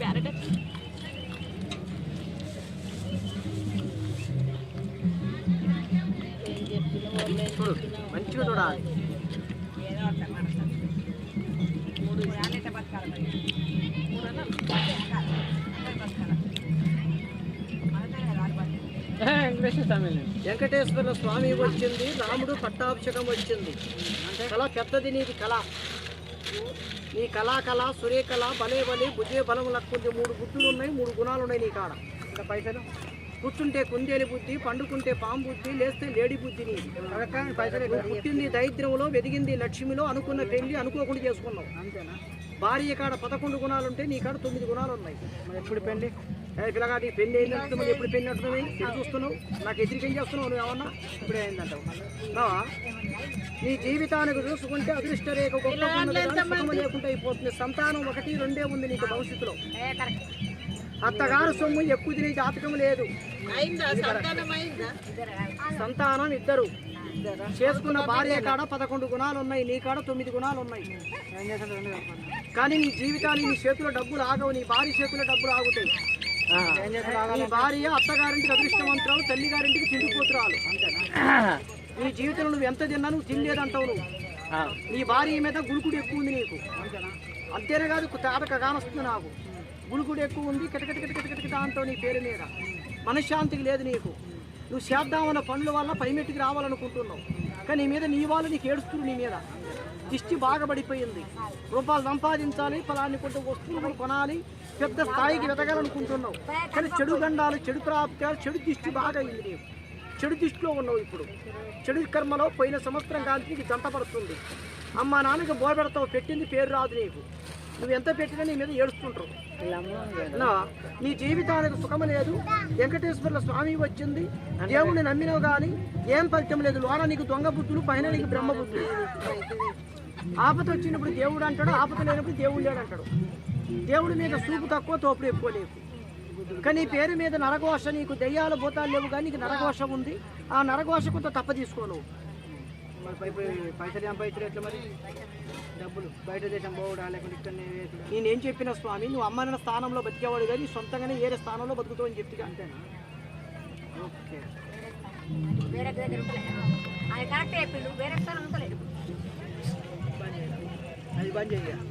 Barrette మంచిగా చూడాలి వెంకటేశ్వర స్వామి వచ్చింది రాముడు పట్టాభిషేకం వచ్చింది. కళ పెద్దది నీది కళ. నీ కళా కళ సురే కళ బలే బలే భుజే బలం లక్కుంది. మూడు గుడ్డులు ఉన్నాయి మూడు గుణాలు ఉన్నాయి నీ కాడ. ఇంకా పైసలు? కూర్చుంటే కుందేలి బుద్ధి పండుకుంటే పాము బుద్ధి లేస్తే లేడి బుద్ధి నీది. నువ్వు పుట్టింది దరిద్రంలో వెదిగింది లక్ష్మిలో అనుకున్న పెళ్ళి అనుకోకుండా చేసుకున్నావు. అంతేనా? భార్య కాడ పదకొండు గుణాలు ఉంటే నీ కాడ తొమ్మిది గుణాలు ఉన్నాయి ఎప్పుడు పెళ్ళి? పిల్లగా నీ పెళ్ళి అయిందంటే మరి ఎప్పుడు పెళ్ళి అంటున్నావు ఎప్పుడు చూస్తున్నావు. నాకు ఎదురికేం చేస్తున్నావు? నువ్వు ఏమన్నా? ఇప్పుడే నావా? నీ జీవితానికి చూసుకుంటే అదృష్ట రేఖ లేకుండా అయిపోతుంది. సంతానం ఒకటి రెండే ఉంది నీకు భవిష్యత్తులో. అత్తగారు సొమ్ము ఎక్కువ తినే జాతకం లేదు. సంతానం ఇద్దరు. చేసుకున్న భార్య కాడ పదకొండు గుణాలు ఉన్నాయి నీ కాడ తొమ్మిది గుణాలు ఉన్నాయి. కానీ నీ జీవితాన్ని నీ చేతిలో డబ్బులు ఆగవు నీ భార్య చేతిలో డబ్బులు ఆగుతాయి. నీ భార్య అత్తగారింటికి అదృష్టవంతురాలు తల్లి గారింటికి తిండిపోతురాలు నీ జీవితంలో నువ్వు ఎంత తిన్నా నువ్వు తినలేదంటావు నువ్వు. నీ భార్య మీద గుడుకుడు ఎక్కువ ఉంది నీకు. అంతేనే కాదు తారక కానొస్తుంది నాకు. గుడుకుడు ఎక్కువ ఉంది కిటకిట కిటకిట కిటకిట అంటావు నీ పేరు మీద. మనశ్శాంతికి లేదు నీకు. నువ్వు చేద్దామన్న పనుల వల్ల పైమెట్టుకి రావాలనుకుంటున్నావు. కానీ నీ మీద నీ వాళ్ళు నీకు ఏడుస్తుంది నీ మీద. దిష్టి బాగా పడిపోయింది. రూపాయలు సంపాదించాలి ఫలాన్ని కొంత వస్తువులు కొనాలి పెద్ద స్థాయికి వెతగాలనుకుంటున్నావు కానీ చెడు గండాలు చెడు ప్రాప్తాలు చెడు దిష్టి బాగా అయింది నీవు చెడు దిష్టిలో ఉన్నావు ఇప్పుడు. చెడు కర్మలో పోయిన సంవత్సరం కాంతి నీకు జంట పడుతుంది. అమ్మ నాన్నకి బోడబెడతావు పెట్టింది పేరు రాదు నీకు. నువ్వు ఎంత పెట్టినా నీ మీద ఏడుస్తుంటారు. నా, నీ జీవితానికి సుఖం లేదు. వెంకటేశ్వర స్వామి వచ్చింది. దేవుడిని నమ్మినవు కానీ ఏం ఫలితం లేదు. లోన నీకు దొంగ బుద్ధులు పైన నీకు బ్రహ్మ బుద్ధులు. ఆపద వచ్చినప్పుడు దేవుడు అంటాడు ఆపద లేనప్పుడు దేవుడు లేడు అంటాడు. దేవుడి మీద చూపు తక్కువ తోపుడు ఎక్కువ లేవు కానీ పేరు మీద నరఘోష నీకు దెయ్యాల భూతాలు లేవు కానీ నీకు నరఘోష ఉంది. ఆ నరఘోష కొంత తప్ప తీసుకోను పైసలు ఏం పైసలు ఎట్లా మరి? డబ్బులు. బయట దేశం పోవడా? లేకుంటే ఇక్కడనే నేనేం చెప్పిన స్వామి నువ్వు అమ్మన్న స్థానంలో బతికేవాడు కానీ సొంతంగానే వేరే స్థానంలో బతుకుతావు అని చెప్తే అంతేనా? ఓకే. వేరే దగ్గర ఉంటలేదు ఆయన కరెక్ట్ చెప్పిండు వేరే స్థలం ఉంటలేదు అది బంద్ చేయాలి